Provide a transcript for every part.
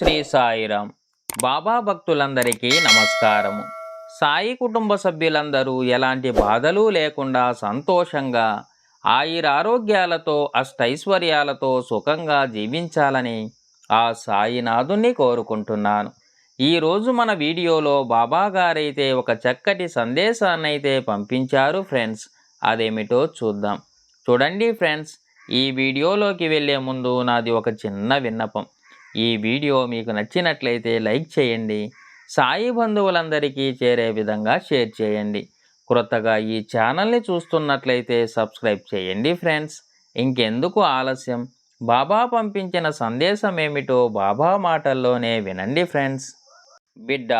శ్రీ సాయిరామ్ బాబా భక్తులందరికీ నమస్కారము. సాయి కుటుంబ సభ్యులందరూ ఎలాంటి బాధలు లేకుండా సంతోషంగా ఆయురారోగ్యాలతో అష్టైశ్వర్యాలతో సుఖంగా జీవించాలని ఆ సాయినాథుణ్ణి కోరుకుంటున్నాను. ఈరోజు మన వీడియోలో బాబా గారైతే ఒక చక్కటి సందేశాన్నైతే పంపించారు ఫ్రెండ్స్. అదేమిటో చూద్దాం. చూడండి ఫ్రెండ్స్ ఈ వీడియోలోకి వెళ్ళే ముందు నాది ఒక చిన్న విన్నపం. ఈ వీడియో మీకు నచ్చినట్లయితే లైక్ చేయండి సాయి బంధువులందరికీ చేరే విధంగా షేర్ చేయండి. క్రొత్తగా ఈ ఛానల్ని చూస్తున్నట్లయితే సబ్స్క్రైబ్ చేయండి ఫ్రెండ్స్. ఇంకెందుకు ఆలస్యం? బాబా పంపించిన సందేశం ఏమిటో బాబా మాటల్లోనే వినండి ఫ్రెండ్స్. బిడ్డ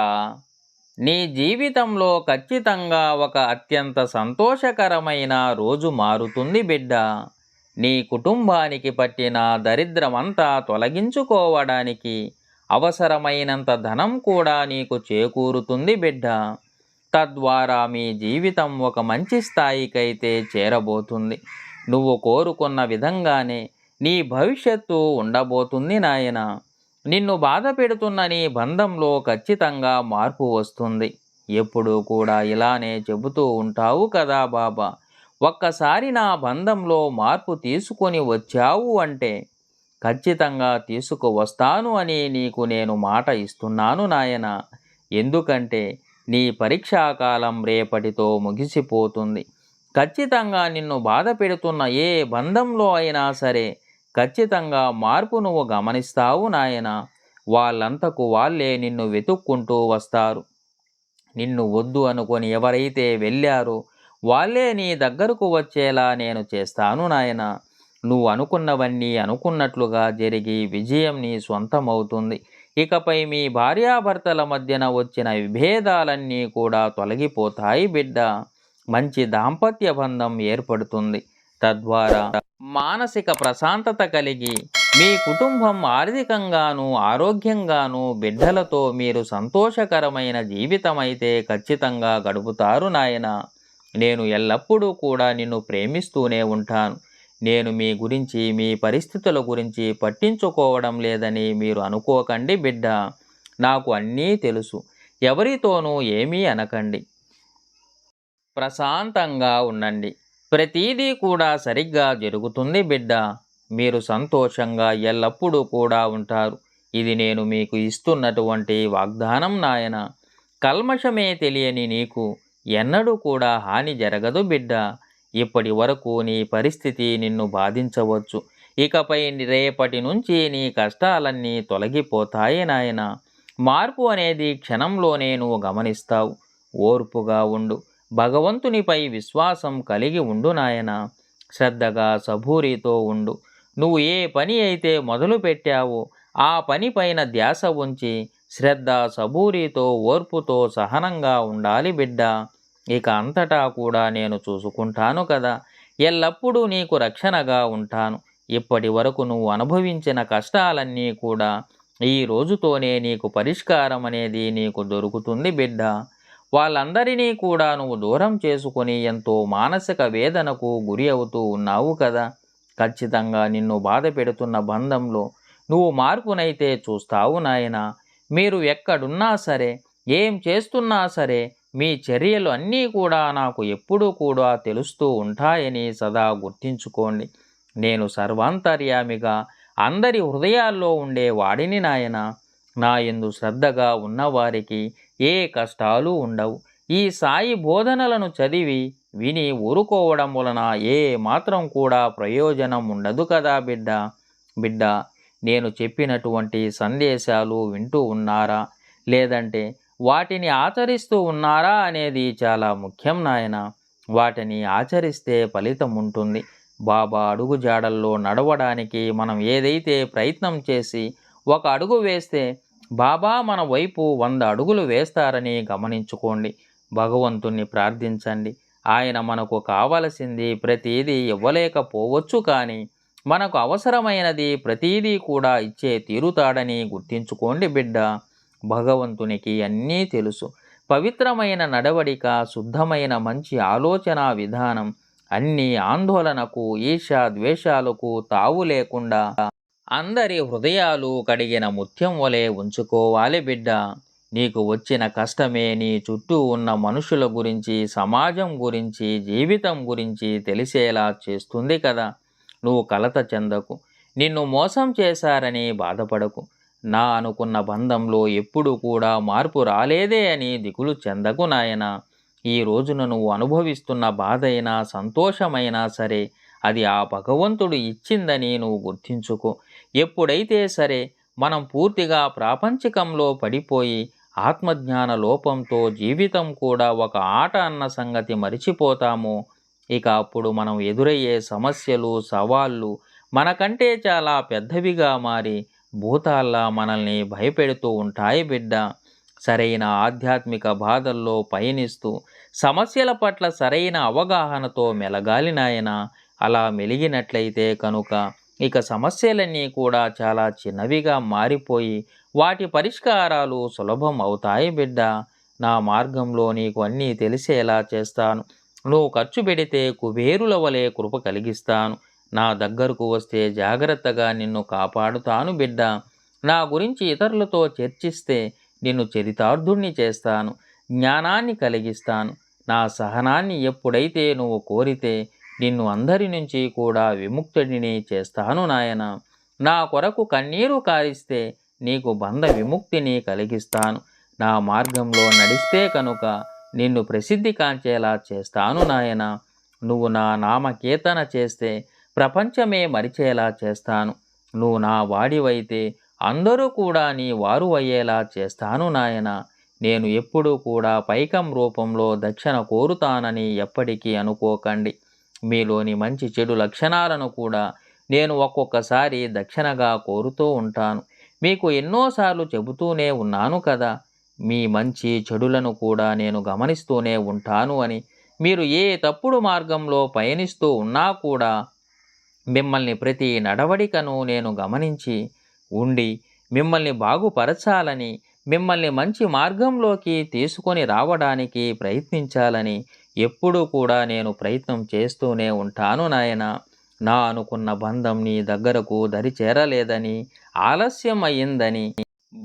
నీ జీవితంలో ఖచ్చితంగా ఒక అత్యంత సంతోషకరమైన రోజు మారుతుంది బిడ్డ. నీ కుటుంబానికి పట్టిన దరిద్రమంతా తొలగించుకోవడానికి అవసరమైనంత ధనం కూడా నీకు చేకూరుతుంది బిడ్డ. తద్వారా మీ జీవితం ఒక మంచి స్థాయికైతే చేరబోతుంది. నువ్వు కోరుకున్న విధంగానే నీ భవిష్యత్తు ఉండబోతుంది నాయన. నిన్ను బాధ పెడుతున్న నీ బంధంలో ఖచ్చితంగా మార్పు వస్తుంది. ఎప్పుడూ కూడా ఇలానే చెబుతూ ఉంటావు కదా బాబా. ఒక్కసారి నా బంధంలో మార్పు తీసుకొని వచ్చావు అంటే ఖచ్చితంగా తీసుకువస్తాను అని నీకు నేను మాట ఇస్తున్నాను నాయన. ఎందుకంటే నీ పరీక్షాకాలం రేపటితో ముగిసిపోతుంది. ఖచ్చితంగా నిన్ను బాధ పెడుతున్న ఏ బంధంలో అయినా సరే ఖచ్చితంగా మార్పు నువ్వు గమనిస్తావు నాయన. వాళ్ళంతకు వాళ్ళే నిన్ను వెతుక్కుంటూ వస్తారు. నిన్ను వద్దు అనుకొని ఎవరైతే వెళ్ళారో వాళ్ళే నీ దగ్గరకు వచ్చేలా నేను చేస్తాను నాయన. నువ్వు అనుకున్నవన్నీ అనుకున్నట్లుగా జరిగి విజయం నీ సొంతమవుతుంది. ఇకపై మీ భార్యాభర్తల మధ్యన వచ్చిన విభేదాలన్నీ కూడా తొలగిపోతాయి బిడ్డ. మంచి దాంపత్య బంధం ఏర్పడుతుంది. తద్వారా మానసిక ప్రశాంతత కలిగి మీ కుటుంబం ఆర్థికంగాను ఆరోగ్యంగాను బిడ్డలతో మీరు సంతోషకరమైన జీవితం అయితే ఖచ్చితంగా గడుపుతారు నాయన. నేను ఎల్లప్పుడూ కూడా నిన్ను ప్రేమిస్తూనే ఉంటాను. నేను మీ గురించి మీ పరిస్థితుల గురించి పట్టించుకోవడం లేదని మీరు అనుకోకండి బిడ్డ. నాకు అన్నీ తెలుసు. ఎవరితోనూ ఏమీ అనకండి. ప్రశాంతంగా ఉండండి. ప్రతీదీ కూడా సరిగ్గా జరుగుతుంది బిడ్డ. మీరు సంతోషంగా ఎల్లప్పుడూ కూడా ఉంటారు. ఇది నేను మీకు ఇస్తున్నటువంటి వాగ్దానం నాయన. కల్మషమే తెలియని నీకు. ఎన్నడూ కూడా హాని జరగదు బిడ్డ. ఇప్పటి వరకు నీ పరిస్థితి నిన్ను బాధించవచ్చు. ఇకపై రేపటి నుంచి నీ కష్టాలన్నీ తొలగిపోతాయి నాయన. మార్పు అనేది క్షణంలోనే నువ్వు గమనిస్తావు. ఓర్పుగా ఉండు. భగవంతునిపై విశ్వాసం కలిగి ఉండు నాయన. శ్రద్ధగా సబూరితో ఉండు. నువ్వు ఏ పని అయితే మొదలు పెట్టావో ఆ పనిపైన ధ్యాస ఉంచి శ్రద్ధ సబూరితో ఓర్పుతో సహనంగా ఉండాలి బిడ్డ. ఇక అంతటా కూడా నేను చూసుకుంటాను కదా. ఎల్లప్పుడూ నీకు రక్షణగా ఉంటాను. ఇప్పటి వరకు నువ్వు అనుభవించిన కష్టాలన్నీ కూడా ఈ రోజుతోనే నీకు పరిష్కారం అనేది నీకు దొరుకుతుంది బిడ్డ. వాళ్ళందరినీ కూడా నువ్వు దూరం చేసుకుని ఎంతో మానసిక వేదనకు గురి అవుతూ ఉన్నావు కదా. ఖచ్చితంగా నిన్ను బాధ పెడుతున్న బంధంలో నువ్వు మార్పునైతే చూస్తావు నాయన. మీరు ఎక్కడున్నా సరే ఏం చేస్తున్నా సరే మీ చర్యలు అన్నీ కూడా నాకు ఎప్పుడూ కూడా తెలుస్తూ ఉంటాయని సదా గుర్తించుకోండి. నేను సర్వాంతర్యామిగా అందరి హృదయాల్లో ఉండే వాడిని నాయన. నా ఎందు శ్రద్ధగా ఉన్నవారికి ఏ కష్టాలు ఉండవు. ఈ సాయి బోధనలను చదివి విని ఊరుకోవడం వలన ఏ మాత్రం కూడా ప్రయోజనం ఉండదు కదా బిడ్డ. బిడ్డ నేను చెప్పినటువంటి సందేశాలు వింటూ ఉన్నారా? లేదంటే వాటిని ఆచరిస్తూ ఉన్నారా అనేది చాలా ముఖ్యం నాయన. వాటిని ఆచరిస్తే ఫలితం ఉంటుంది. బాబా అడుగు జాడల్లో నడవడానికి మనం ఏదైతే ప్రయత్నం చేసి ఒక అడుగు వేస్తే బాబా మన వైపు వంద అడుగులు వేస్తారని గమనించుకోండి. భగవంతుణ్ణి ప్రార్థించండి. ఆయన మనకు కావలసింది ప్రతీదీ ఇవ్వలేకపోవచ్చు కానీ మనకు అవసరమైనది ప్రతీదీ కూడా ఇచ్చే తీరుతాడని గుర్తించుకోండి బిడ్డ. భగవంతునికి అన్నీ తెలుసు. పవిత్రమైన నడవడిక శుద్ధమైన మంచి ఆలోచన విధానం అన్ని ఆందోళనకు ఈర్ష ద్వేషాలకు తావు లేకుండా అందరి హృదయాలు కడిగిన ముత్యం వలె ఉంచుకోవాలి బిడ్డ. నీకు వచ్చిన కష్టమే నీ చుట్టూ ఉన్న మనుషుల గురించి సమాజం గురించి జీవితం గురించి తెలిసేలా చేస్తుంది కదా. నువ్వు కలత చెందకు. నిన్ను మోసం చేశారని బాధపడకు. నా అనుకున్న బంధంలో ఎప్పుడు కూడా మార్పు రాలేదే అని దిగులు చెందకు నాయన. ఈ రోజున నువ్వు అనుభవిస్తున్న బాధైనా సంతోషమైనా సరే అది ఆ భగవంతుడు ఇచ్చిందని నువ్వు గుర్తించుకో. ఎప్పుడైతే సరే మనం పూర్తిగా ప్రాపంచికంలో పడిపోయి ఆత్మజ్ఞాన లోపంతో జీవితం కూడా ఒక ఆట అన్న సంగతి మరిచిపోతామో ఇక అప్పుడు మనం ఎదురయ్యే సమస్యలు సవాళ్ళు మనకంటే చాలా పెద్దవిగా మారి భూతాల్లా మనల్ని భయపెడుతూ ఉంటాయి బిడ్డ. సరైన ఆధ్యాత్మిక బాధల్లో పయనిస్తూ సమస్యల పట్ల సరైన అవగాహనతో మెలగాలి నాయన. అలా మెలిగినట్లయితే కనుక ఇక సమస్యలన్నీ కూడా చాలా చిన్నవిగా మారిపోయి వాటి పరిష్కారాలు సులభం అవుతాయి బిడ్డ. నా మార్గంలో నీకు అన్నీ తెలిసేలా చేస్తాను. నువ్వు ఖర్చు పెడితే కుబేరుల వలె కృప కలిగిస్తాను. నా దగ్గరకు వస్తే జాగ్రత్తగా నిన్ను కాపాడుతాను బిడ్డ. నా గురించి ఇతరులతో చర్చిస్తే నిన్ను చరితార్థుణ్ణి చేస్తాను. జ్ఞానాన్ని కలిగిస్తాను. నా సహనాన్ని ఎప్పుడైతే నువ్వు కోరితే నిన్ను అందరి నుంచి కూడా విముక్తుడిని చేస్తాను నాయన. నా కొరకు కన్నీరు కారిస్తే నీకు బంధ విముక్తిని కలిగిస్తాను. నా మార్గంలో నడిస్తే కనుక నిన్ను ప్రసిద్ధి కాంచేలా చేస్తాను నాయన. నువ్వు నా నామకీర్తన చేస్తే ప్రపంచమే మరిచేలా చేస్తాను. నువ్వు నా వాడివైతే అందరూ కూడా నీ వారు అయ్యేలా చేస్తాను నాయన. నేను ఎప్పుడూ కూడా పైకం రూపంలో దక్షిణ కోరుతానని ఎప్పటికీ అనుకోకండి. మీలోని మంచి చెడు లక్షణాలను కూడా నేను ఒక్కొక్కసారి దక్షిణగా కోరుతూ ఉంటాను. మీకు ఎన్నోసార్లు చెబుతూనే ఉన్నాను కదా. మీ మంచి చెడులను కూడా నేను గమనిస్తూనే ఉంటాను అని. మీరు ఏ తప్పుడు మార్గంలో పయనిస్తూ ఉన్నా కూడా మిమ్మల్ని ప్రతి నడవడికను నేను గమనించి ఉండి మిమ్మల్ని బాగుపరచాలని మిమ్మల్ని మంచి మార్గంలోకి తీసుకొని రావడానికి ప్రయత్నించాలని ఎప్పుడూ కూడా నేను ప్రయత్నం చేస్తూనే ఉంటాను నాయన. నా అనుకున్న బంధం నీ దగ్గరకు దరి చేరలేదని ఆలస్యం అయ్యిందని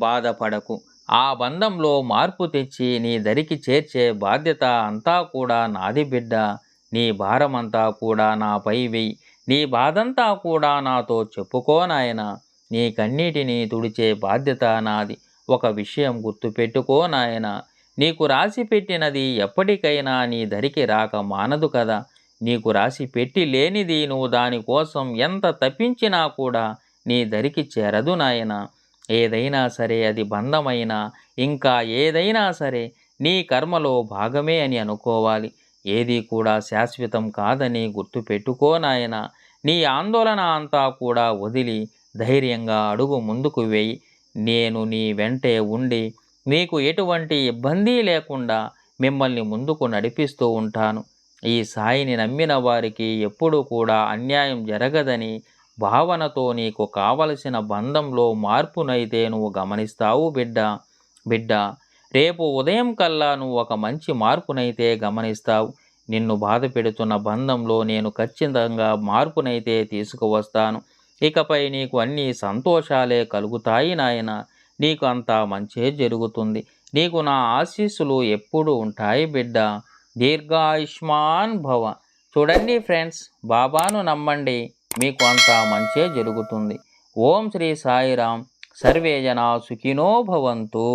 బాధపడకు. ఆ బంధంలో మార్పు తెచ్చి నీ దరికి చేర్చే బాధ్యత అంతా కూడా నాది బిడ్డ. నీ భారమంతా కూడా నాపై వెయ్యి నీ బాధంతా కూడా నాతో చెప్పుకోనాయన నీ కన్నీటిని తుడిచే బాధ్యత నాది. ఒక విషయం గుర్తుపెట్టుకో నాయన. నీకు రాసి పెట్టినది ఎప్పటికైనా నీ ధరికి రాక మానదు కదా. నీకు రాసి పెట్టి లేనిది నువ్వు దానికోసం ఎంత తప్పించినా కూడా నీ ధరికి చేరదు నాయన. ఏదైనా సరే అది బంధమైనా ఇంకా ఏదైనా సరే నీ కర్మలో భాగమే అని అనుకోవాలి. ఏది కూడా శాశ్వతం కాదని గుర్తుపెట్టుకో నాయన. నీ ఆందోళన అంతా కూడా వదిలి ధైర్యంగా అడుగు ముందుకు వేయి. నేను నీ వెంటే ఉండి మీకు ఎటువంటి ఇబ్బంది లేకుండా మిమ్మల్ని ముందుకు నడిపిస్తూ ఉంటాను. ఈ సాయిని నమ్మిన వారికి ఎప్పుడూ కూడా అన్యాయం జరగదని భావనతో నీకు కావలసిన బంధంలో మార్పునైతే నువ్వు గమనిస్తావు బిడ్డ. బిడ్డ రేపు ఉదయం కల్లా నువ్వు ఒక మంచి మార్పునైతే గమనిస్తావు. నిన్ను బాధ పెడుతున్న బంధంలో నేను ఖచ్చితంగా మార్పునైతే తీసుకువస్తాను. ఇకపై నీకు అన్ని సంతోషాలే కలుగుతాయి నాయన. నీకు అంతా మంచే జరుగుతుంది. నీకు నా ఆశీస్సులు ఎప్పుడు ఉంటాయి బిడ్డ. దీర్ఘాయుష్మాన్ భవ. చూడండి ఫ్రెండ్స్ బాబాను నమ్మండి. మీకు అంతా మంచే జరుగుతుంది. ఓం శ్రీ సాయిరాం. సర్వే జనా సుఖినో భవంతు.